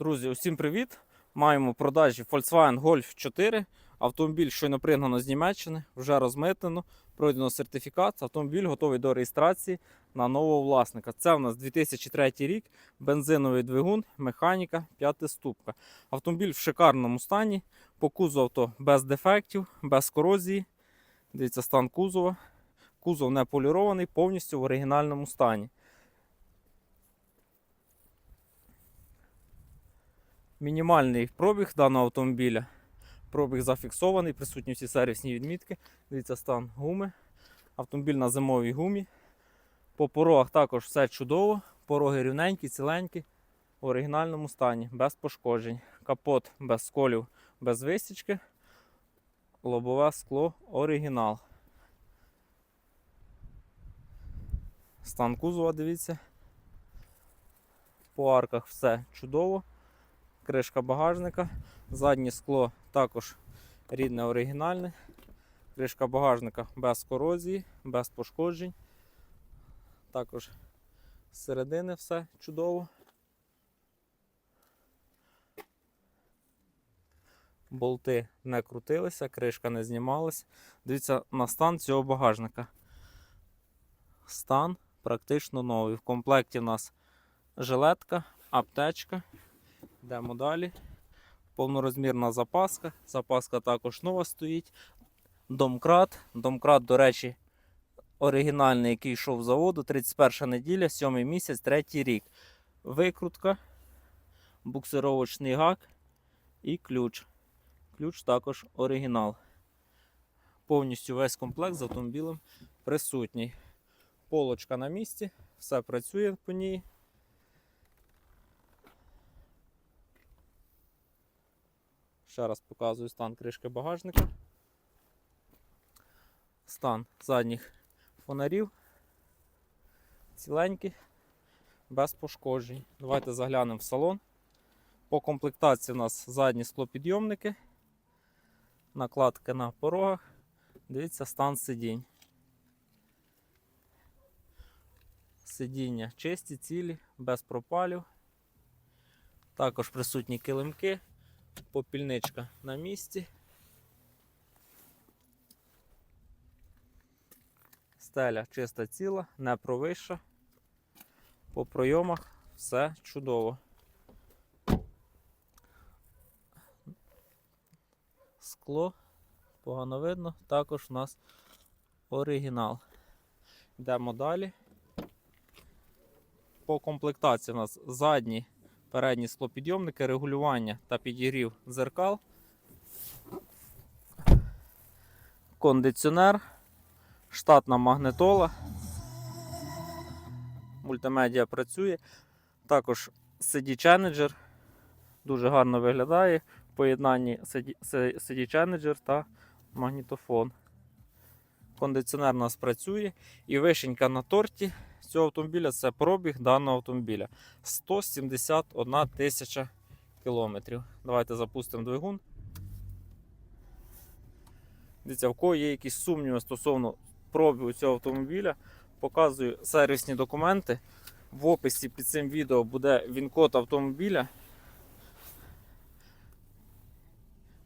Друзі, усім привіт! Маємо продажі Volkswagen Golf 4. Автомобіль щойно пригнано з Німеччини, вже розмитнено, пройдено сертифікат. Автомобіль готовий до реєстрації на нового власника. Це у нас 2003 рік, бензиновий двигун, механіка, п'ятиступка. Автомобіль в шикарному стані. По кузову авто без дефектів, без корозії. Дивіться, стан кузова. Кузов не полірований, повністю в оригінальному стані. Мінімальний пробіг даного автомобіля. Пробіг зафіксований, присутні всі сервісні відмітки. Дивіться стан гуми. Автомобіль на зимовій гумі. По порогах також все чудово. Пороги рівненькі, ціленькі, в оригінальному стані, без пошкоджень. Капот без сколів, без висічки. Лобове скло оригінал. Стан кузова, дивіться. По арках все чудово кришка багажника, заднє скло також рідне оригінальне. Кришка багажника без корозії, без пошкоджень. Також з середини все чудово. Болти не крутилися, кришка не знімалась. Дивіться на стан цього багажника. Стан практично новий. В комплекті у нас жилетка, аптечка. Йдемо далі. Повнорозмірна запаска. Запаска також нова стоїть. Домкрат. Домкрат, до речі, оригінальний, який йшов з заводу. 31 неділя, 7 місяць, 3 рік. Викрутка, буксировочний гак і ключ. Ключ також оригінал. Повністю весь комплект з автомобілем присутній. Полочка на місці, все працює по ній. Ще раз показую стан кришки багажника. Стан задніх фонарів. Ціленькі, без пошкоджень. Давайте заглянемо в салон. По комплектації у нас задні склопідйомники, накладки на порогах. Дивіться стан сидінь. Сидіння чисті, цілі, без пропалів. Також присутні килимки попільничка на місці. Стеля чиста ціла, не провища. По пройомах все чудово. Скло погано видно, також у нас оригінал. Йдемо далі. По комплектації у нас задні передні склопідйомники, регулювання та підігрів дзеркал, кондиціонер, штатна магнитола, мультимедіа працює, також CD Challenger. Дуже гарно виглядає. В поєднанні CD Challenger та магнітофон. Кондиціонер у нас працює. І вишенька на торті цього автомобіля це пробіг даного автомобіля 171 тисяча кілометрів. Давайте запустимо двигун. Дивіться, в кого є якісь сумніви стосовно пробігу цього автомобіля, показую сервісні документи. В описі під цим відео буде він-код автомобіля.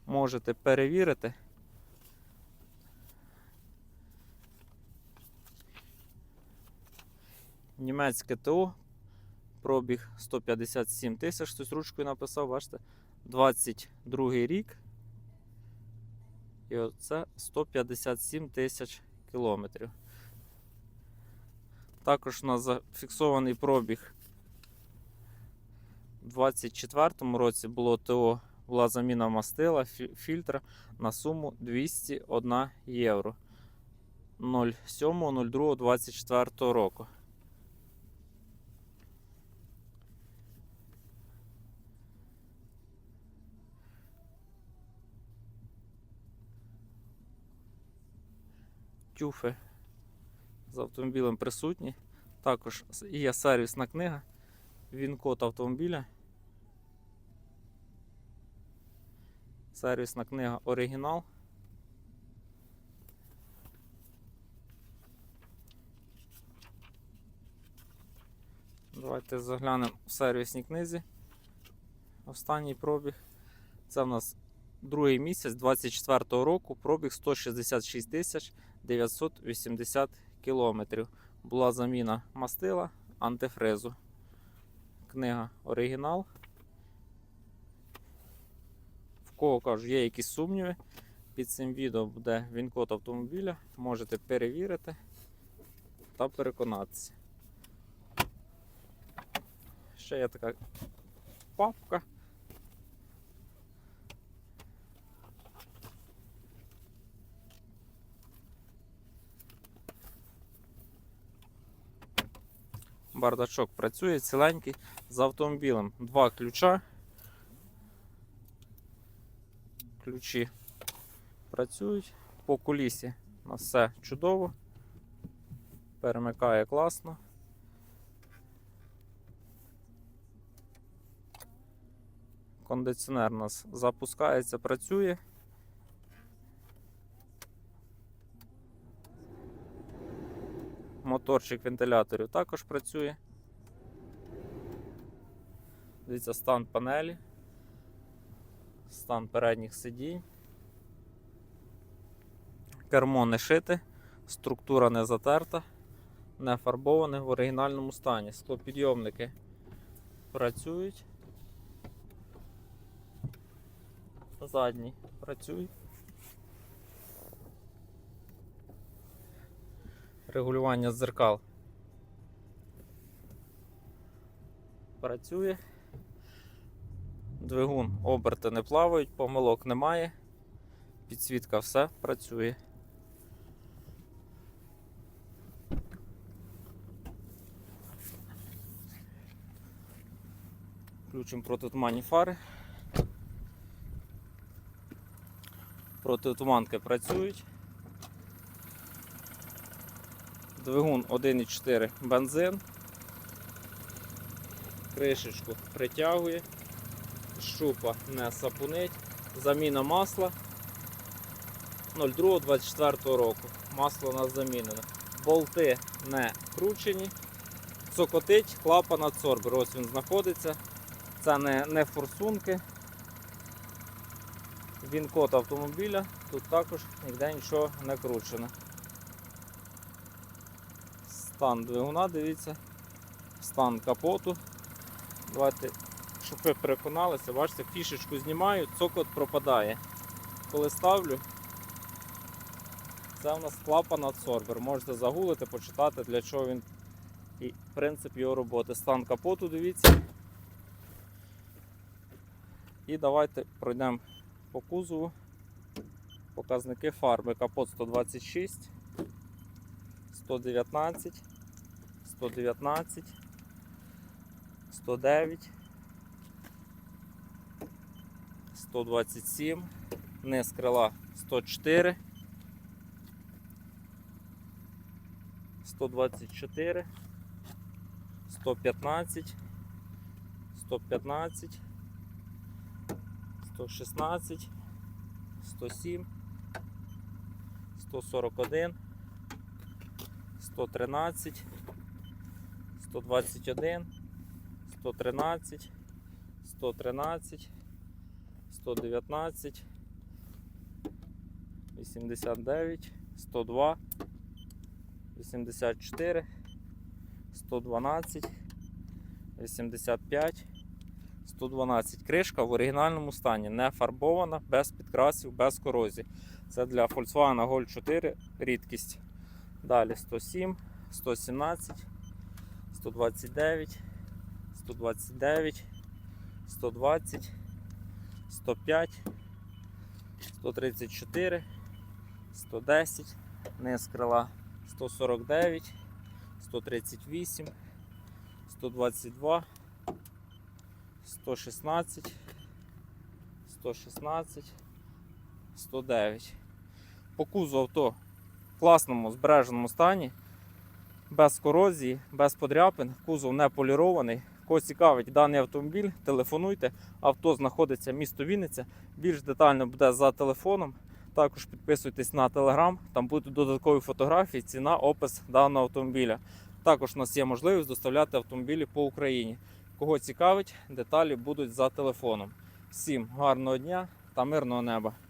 Можете перевірити. Німецьке ТО. Пробіг 157 тисяч, хтось ручкою написав, бачите, 22 рік. І оце 157 тисяч кілометрів. Також у нас зафіксований пробіг. У 2024 році було ТО, була заміна мастила, фільтра на суму 201 євро 07.02.24 року. Тюфи з автомобілем присутні. Також є сервісна книга, він-код автомобіля. Сервісна книга оригінал. Давайте заглянемо в сервісній книзі. Останній пробіг. Це в нас другий місяць 24-го року. Пробіг 166 тисяч 980 кілометрів. Була заміна мастила, антифризу. Книга оригінал. В кого кажу, є якісь сумніви. Під цим відео буде він-код автомобіля. Можете перевірити та переконатися. Ще є така папка. Бардачок працює ціленький з автомобілем. Два ключа. Ключі працюють. По колісі у нас все чудово. Перемикає класно. Кондиціонер у нас запускається, працює. Моторчик вентиляторів також працює. Дивіться, стан панелі, стан передніх сидінь. Кермо не шите, структура не затерта, не фарбоване в оригінальному стані. Склопідйомники працюють. Задній працює. Регулювання дзеркал працює. Двигун оберти не плавають, помилок немає. Підсвітка все працює. Включимо протитуманні фари. Протитуманки працюють. Двигун 1,4 бензин. Кришечку притягує, щупа не сапунить, заміна масла 02-24 року. Масло у нас замінене. Болти не кручені. Цокотить клапан адсорбер. Ось він знаходиться. Це не, не форсунки. Він код автомобіля. Тут також ніде нічого не кручено. Стан двигуна, дивіться, стан капоту. Давайте, щоб ви переконалися, бачите, фішечку знімаю, цокот пропадає. Коли ставлю, це у нас клапан адсорбер. Можете загуглити, почитати, для чого він і принцип його роботи. Стан капоту, дивіться. І давайте пройдемо по кузову. Показники фарби. Капот 126, 119, 119, 109, 127, низ крила 104, 124, 115, 115, 116, 107, 141, 113, 121, 113, 113, 119, 89, 102, 84, 112, 85, 112. Кришка в оригінальному стані, не фарбована, без підкрасів, без корозії. Це для Volkswagen Golf 4 рідкість. Далі 107, 117, 129, 129, 120, 105, 134, 110, низ крила 149, 138, 122, 116, 116, 109. По кузу авто в класному збереженому стані, без корозії, без подряпин, кузов не полірований. Кого цікавить даний автомобіль, телефонуйте. Авто знаходиться місто Вінниця. Більш детально буде за телефоном. Також підписуйтесь на телеграм, там будуть додаткові фотографії, ціна, опис даного автомобіля. Також у нас є можливість доставляти автомобілі по Україні. Кого цікавить, деталі будуть за телефоном. Всім гарного дня та мирного неба!